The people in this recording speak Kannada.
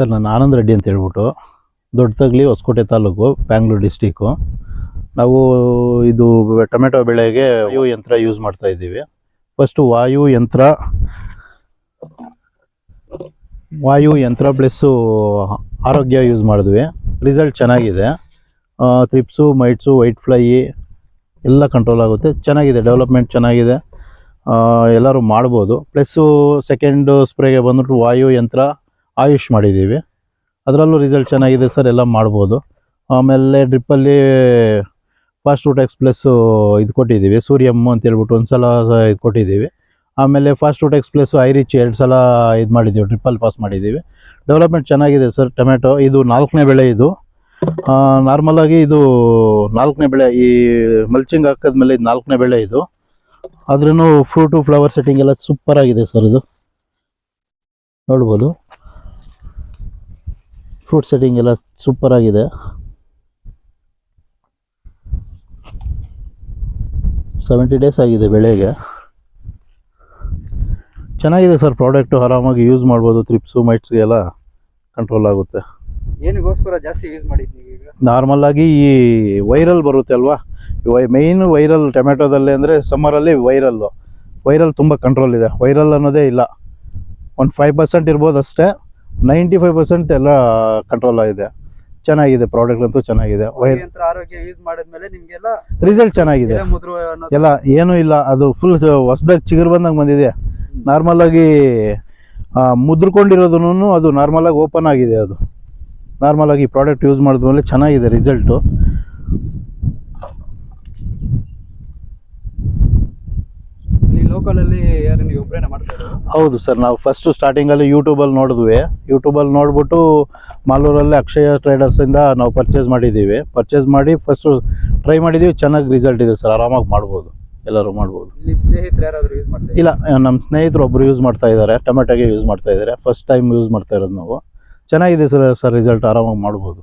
ಸರ್, ನಾನು ಆನಂದ್ ರೆಡ್ಡಿ ಅಂತ ಹೇಳ್ಬಿಟ್ಟು ದೊಡ್ಡ ತಗಲಿ ಹೊಸಕೋಟೆ ತಾಲೂಕು ಬ್ಯಾಂಗ್ಳೂರು ಡಿಸ್ಟಿಕ್ಕು. ನಾವು ಇದು ಟೊಮೆಟೊ ಬೆಳೆಗೆ ವಾಯು ಯಂತ್ರ ಯೂಸ್ ಮಾಡ್ತಾ ಇದ್ದೀವಿ. ಫಸ್ಟು ವಾಯು ಯಂತ್ರ ವಾಯು ಯಂತ್ರ ಪ್ಲಸ್ಸು ಆರೋಗ್ಯ ಯೂಸ್ ಮಾಡಿದ್ವಿ. ರಿಸಲ್ಟ್ ಚೆನ್ನಾಗಿದೆ. ತ್ರಿಪ್ಸು ಮೈಟ್ಸು ವೈಟ್ ಫ್ಲೈ ಎಲ್ಲ ಕಂಟ್ರೋಲ್ ಆಗುತ್ತೆ. ಚೆನ್ನಾಗಿದೆ ಡೆವಲಪ್ಮೆಂಟ್ ಚೆನ್ನಾಗಿದೆ. ಎಲ್ಲರೂ ಮಾಡ್ಬೋದು. ಪ್ಲಸ್ಸು ಸೆಕೆಂಡ್ ಸ್ಪ್ರೇಗೆ ಬಂದ್ಬಿಟ್ಟು ವಾಯು ಯಂತ್ರ ಆಯುಷ್ ಮಾಡಿದ್ದೀವಿ. ಅದರಲ್ಲೂ ರಿಸಲ್ಟ್ ಚೆನ್ನಾಗಿದೆ ಸರ್ ಎಲ್ಲ ಮಾಡ್ಬೋದು. ಆಮೇಲೆ ಡ್ರಿಪ್ಪಲ್ಲಿ ಫಾಸ್ಟ್ ರೂಟ್ ಎಕ್ಸ್ ಪ್ಲಸ್ಸು ಇದು ಕೊಟ್ಟಿದ್ದೀವಿ ಸೂರ್ಯಮ್ಮ ಅಂತ ಹೇಳ್ಬಿಟ್ಟು ಒಂದು ಸಲ ಇದು ಕೊಟ್ಟಿದ್ದೀವಿ. ಆಮೇಲೆ ಫಾಸ್ಟ್ ರೂಟ್ ಎಕ್ಸ್ ಪ್ಲಸ್ಸು ಐರಿಚ್ ಎರಡು ಸಲ ಇದು ಮಾಡಿದ್ದೀವಿ ಡ್ರಿಪ್ಪಲ್ಲಿ ಪಾಸ್ ಮಾಡಿದ್ದೀವಿ. ಡೆವಲಪ್ಮೆಂಟ್ ಚೆನ್ನಾಗಿದೆ ಸರ್ ಟೊಮೆಟೊ ಇದು ನಾಲ್ಕನೇ ಬೆಳೆ ಇದು. ನಾರ್ಮಲಾಗಿ ಇದು ನಾಲ್ಕನೇ ಬೆಳೆ, ಈ ಮಲ್ಚಿಂಗ್ ಹಾಕಿದ್ಮೇಲೆ ಇದು ನಾಲ್ಕನೇ ಬೆಳೆ ಇದು. ಆದ್ರೂ ಫ್ರೂಟು ಫ್ಲವರ್ ಸೆಟ್ಟಿಂಗ್ ಎಲ್ಲ ಸೂಪರ್ ಆಗಿದೆ ಸರ್ ಇದು. ನೋಡ್ಬೋದು. ಫ್ರೂಟ್ ಸೆಟ್ಟಿಂಗ್ ಎಲ್ಲ ಸೂಪರ್ ಆಗಿದೆ. ಸೆವೆಂಟಿ ಡೇಸ್ ಆಗಿದೆ ಬೆಳೆಗೆ. ಚೆನ್ನಾಗಿದೆ ಸರ್ ಪ್ರಾಡಕ್ಟು ಆರಾಮಾಗಿ ಯೂಸ್ ಮಾಡ್ಬೋದು ತ್ರಿಪ್ಸು ಮೈಟ್ಸ್ಗೆ ಎಲ್ಲ ಕಂಟ್ರೋಲ್ ಆಗುತ್ತೆ. ಏನಿಗೋಸ್ಕರ ಜಾಸ್ತಿ ಯೂಸ್ ಮಾಡಿದ್ ಈಗ? ನಾರ್ಮಲ್ ಆಗಿ ಈ ವೈರಲ್ ಬರುತ್ತೆ ಅಲ್ವಾ? ಮೈನ್ ವೈರಲ್ ಟೊಮೆಟೊದಲ್ಲಿ ಅಂದರೆ ಸಮ್ಮರಲ್ಲಿ ವೈರಲ್ಲು ವೈರಲ್ ತುಂಬ ಕಂಟ್ರೋಲ್ ಇದೆ. ವೈರಲ್ ಅನ್ನೋದೇ ಇಲ್ಲ. ಒಂದು ಫೈವ್ ಪರ್ಸೆಂಟ್ ಇರ್ಬೋದು ಅಷ್ಟೇ. ನೈಂಟಿ ಫೈವ್ ಪರ್ಸೆಂಟ್ ಎಲ್ಲ ಕಂಟ್ರೋಲ್ ಆಗಿದೆ. ಚೆನ್ನಾಗಿದೆ ಪ್ರಾಡಕ್ಟ್ ಅಂತೂ ಚೆನ್ನಾಗಿದೆ. ವೈರ್ ಯಂತ್ರ ಆರೋಗ್ಯ ಯೂಸ್ ಮಾಡಿದ್ಮೇಲೆ ನಿಮ್ಗೆಲ್ಲ ರಿಸಲ್ಟ್ ಚೆನ್ನಾಗಿದೆ. ಮುದ್ರು ಅನ್ನೋದು. ಎಲ್ಲ ಏನೂ ಇಲ್ಲ ಅದು ಫುಲ್ ಹೊಸದಾಗಿ ಚಿಗುರು ಬಂದಂಗೆ ಬಂದಿದೆ. ನಾರ್ಮಲ್ ಆಗಿ ಮುದ್ರಕೊಂಡಿರೋದನ್ನು ಅದು ನಾರ್ಮಲ್ ಆಗಿ ಓಪನ್ ಆಗಿದೆ ಅದು. ನಾರ್ಮಲ್ ಆಗಿ ಪ್ರಾಡಕ್ಟ್ ಯೂಸ್ ಮಾಡಿದ್ಮೇಲೆ ಚೆನ್ನಾಗಿದೆ ರಿಸಲ್ಟು ಇಲ್ಲಿ ಲೋಕಲ್ ಅಲ್ಲಿ ಯಾರು ನೀವು ಒಬ್ಬರೇನ ಹೌದು ಸರ್ ನಾವು ಫಸ್ಟ್ ಸ್ಟಾರ್ಟಿಂಗಲ್ಲಿ ಯೂಟ್ಯೂಬಲ್ಲಿ ನೋಡಿದ್ವಿ. ಯೂಟ್ಯೂಬಲ್ಲಿ ನೋಡ್ಬಿಟ್ಟು ಮಾಲೂರಲ್ಲಿ ಅಕ್ಷಯ ಟ್ರೇಡರ್ಸಿಂದ ನಾವು ಪರ್ಚೇಸ್ ಮಾಡಿದ್ದೀವಿ. ಪರ್ಚೇಸ್ ಮಾಡಿ ಫಸ್ಟು ಟ್ರೈ ಮಾಡಿದ್ದೀವಿ ಚೆನ್ನಾಗಿ ರಿಸಲ್ಟ್ ಇದೆ ಸರ್ ಆರಾಮಾಗಿ ಮಾಡ್ಬೋದು. ಎಲ್ಲರೂ ಮಾಡ್ಬೋದು. ನಿಮ್ಮ ಸ್ನೇಹಿತರು ಯಾರಾದ್ರೂ ಯೂಸ್ ಇಲ್ಲ ನಮ್ಮ ಸ್ನೇಹಿತರು ಒಬ್ರು ಯೂಸ್ ಮಾಡ್ತಾ ಇದ್ದಾರೆ ಟೊಮೆಟೊಗೆ ಯೂಸ್ ಮಾಡ್ತಾ ಇದ್ದಾರೆ ಫಸ್ಟ್ ಟೈಮ್ ಯೂಸ್ ಮಾಡ್ತಾ ಇರೋದು ನಾವು. ಚೆನ್ನಾಗಿದೆ ಸರ್ ಸರ್ ರಿಸಲ್ಟ್ ಆರಾಮಾಗಿ ಮಾಡ್ಬೋದು.